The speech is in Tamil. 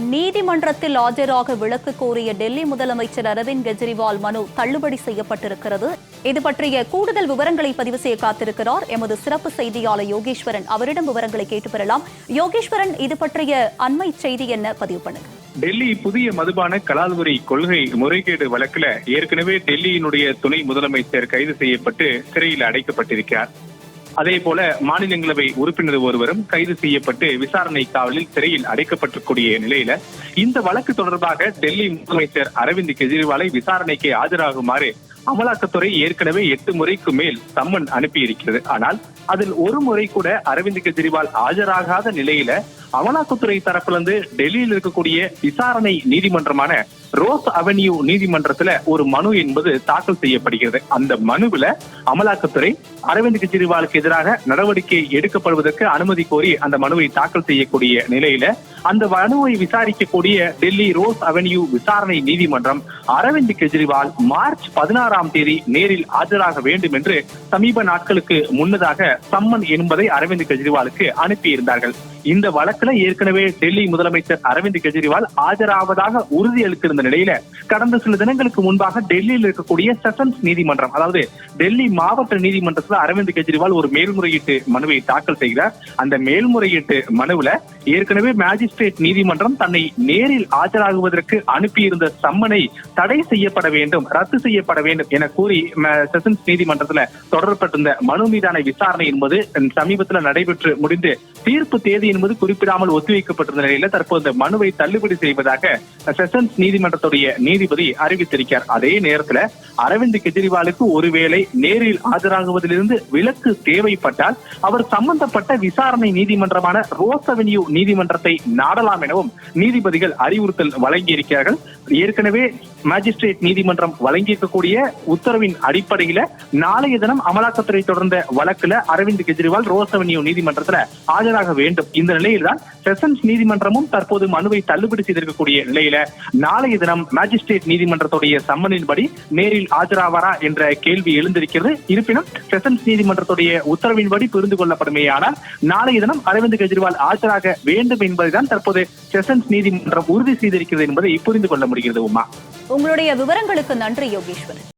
நீதிமன்றத்தில் ஆஜராக விளக்கு கோரிய டெல்லி முதலமைச்சர் அரவிந்த் கெஜ்ரிவால் மனு தள்ளுபடி செய்யப்பட்டிருக்கிறது. இது பற்றிய கூடுதல் விவரங்களை பதிவு செய்ய காத்திருக்கிறார் எமது சிறப்பு செய்தியாளர் யோகேஸ்வரன். அவரிடம் விவரங்களை கேட்டு பெறலாம். யோகேஸ்வரன் இது பற்றிய அண்மை செய்தி என்ன? பதிவு பண்ணுங்க. டெல்லி புதிய மதுபான கலால்வரி கொள்கை முறைகேடு வழக்குல ஏற்கனவே டெல்லியினுடைய துணை முதலமைச்சர் கைது செய்யப்பட்டு சிறையில் அடைக்கப்பட்டிருக்கிறார். அதே போல மாநிலங்களவை உறுப்பினர் ஒருவரும் கைது செய்யப்பட்டு விசாரணை காவலில் சிறையில் அடைக்கப்பட்டிருக்கூடிய நிலையில இந்த வழக்கு தொடர்பாக டெல்லி முதலமைச்சர் அரவிந்த் கெஜ்ரிவாலை விசாரணைக்கு ஆஜராகுமாறு அமலாக்கத்துறை ஏற்கனவே எட்டு முறைக்கு மேல் சம்மன் அனுப்பியிருக்கிறது. ஆனால் அதில் ஒரு முறை கூட அரவிந்த் கெஜ்ரிவால் ஆஜராகாத நிலையில அமலாக்கத்துறை தரப்பிலிருந்து டெல்லியில் இருக்கக்கூடிய விசாரணை நீதிமன்றமான ரோஸ் அவென்யூ நீதிமன்றத்துல ஒரு மனு என்பது தாக்கல் செய்யப்படுகிறது. அந்த மனுவில அமலாக்கத்துறை அரவிந்த் கெஜ்ரிவாலுக்கு எதிராக நடவடிக்கை எடுக்கப்படுவதற்கு அனுமதி கோரி அந்த மனுவை தாக்கல் செய்யக்கூடிய நிலையில அந்த மனுவை விசாரிக்கக்கூடிய டெல்லி ரோஸ் அவென்யூ விசாரணை நீதிமன்றம் அரவிந்த் கெஜ்ரிவால் மார்ச் பதினாறாம் தேதி நேரில் ஆஜராக வேண்டும் என்று சமீப நாட்களுக்கு முன்னதாக சம்மன் என்பதை அரவிந்த் கெஜ்ரிவாலுக்கு அனுப்பியிருந்தார்கள். இந்த வழக்குல ஏற்கனவே டெல்லி முதலமைச்சர் அரவிந்த் கெஜ்ரிவால் ஆஜராவதாக உறுதியளித்திருந்த நிலையில கடந்த சில தினங்களுக்கு முன்பாக டெல்லியில் இருக்கக்கூடிய செஷன்ஸ் நீதிமன்றம் அதாவது டெல்லி மாவட்ட நீதிமன்றத்தில் அரவிந்த் கெஜ்ரிவால் ஒரு மேல்முறையீட்டு மனுவை தாக்கல் செய்கிறார். அந்த மேல்முறையீட்டு மனுவுல ஏற்கனவே மேஜிஸ்ட்ரேட் நீதிமன்றம் தன்னை நேரில் ஆஜராகுவதற்கு அனுப்பியிருந்த சம்மனை தடை செய்யப்பட வேண்டும் ரத்து செய்யப்பட வேண்டும் என கூறி செஷன்ஸ் நீதிமன்றத்துல தொடரப்பட்டிருந்த மனு மீதான விசாரணை என்பது சமீபத்தில் நடைபெற்று முடிந்து தீர்ப்பு தேதி என்பது குறிப்பிடாமல் ஒத்திவைக்கப்பட்டிருந்த நிலையில தற்போது இந்த மனுவை தள்ளுபடி செய்வதாக செஷன்ஸ் நீதிமன்றத்துடைய நீதிபதி அறிவித்திருக்கிறார். அதே நேரத்துல அரவிந்த் கெஜ்ரிவாலுக்கு ஒருவேளை நேரில் ஆஜராகுவதிலிருந்து விலக்கு தேவைப்பட்டால் அவர் சம்பந்தப்பட்ட விசாரணை நீதிமன்றமான ரோஸ் அவென்யூ நீதிமன்றத்தை நாடலாம் எனவும் நீதிபதிகள் அறிவுறுத்தல் வழங்கியிருக்கிறார்கள். ஏற்கனவே மேஜிஸ்ட்ரேட் நீதிமன்றம் வழங்கியிருக்கக்கூடிய உத்தரவின் அடிப்படையில நாளைய தினம் அமலாக்கத்துறை தொடர்ந்த வழக்குல அரவிந்த் கெஜ்ரிவால் ரோஸ் அவென்யூ நீதிமன்றத்துல ஆஜராக வேண்டும். இந்த நிலையில்தான் செஷன்ஸ் நீதிமன்றமும் தற்போது மனுவை தள்ளுபடி செய்திருக்கக்கூடிய நிலையில நாளைய தினம் மேஜிஸ்ட்ரேட் நீதிமன்றத்துடைய சம்மனின்படி நேரில் ஆஜராவாரா என்ற கேள்வி எழுந்திருக்கிறது. இருப்பினும் செஷன்ஸ் நீதிமன்றத்துடைய உத்தரவின்படி புரிந்து கொள்ளப்படுமேயானால் நாளைய தினம் அரவிந்த் கெஜ்ரிவால் ஆஜராக வேண்டும் என்பதுதான் தற்போது செஷன்ஸ் நீதிமன்றம் உறுதி செய்திருக்கிறது என்பதை புரிந்து கொள்ள முடிகிறது உமா. உங்களுடைய விவரங்களுக்கு நன்றி யோகேஸ்வரன்.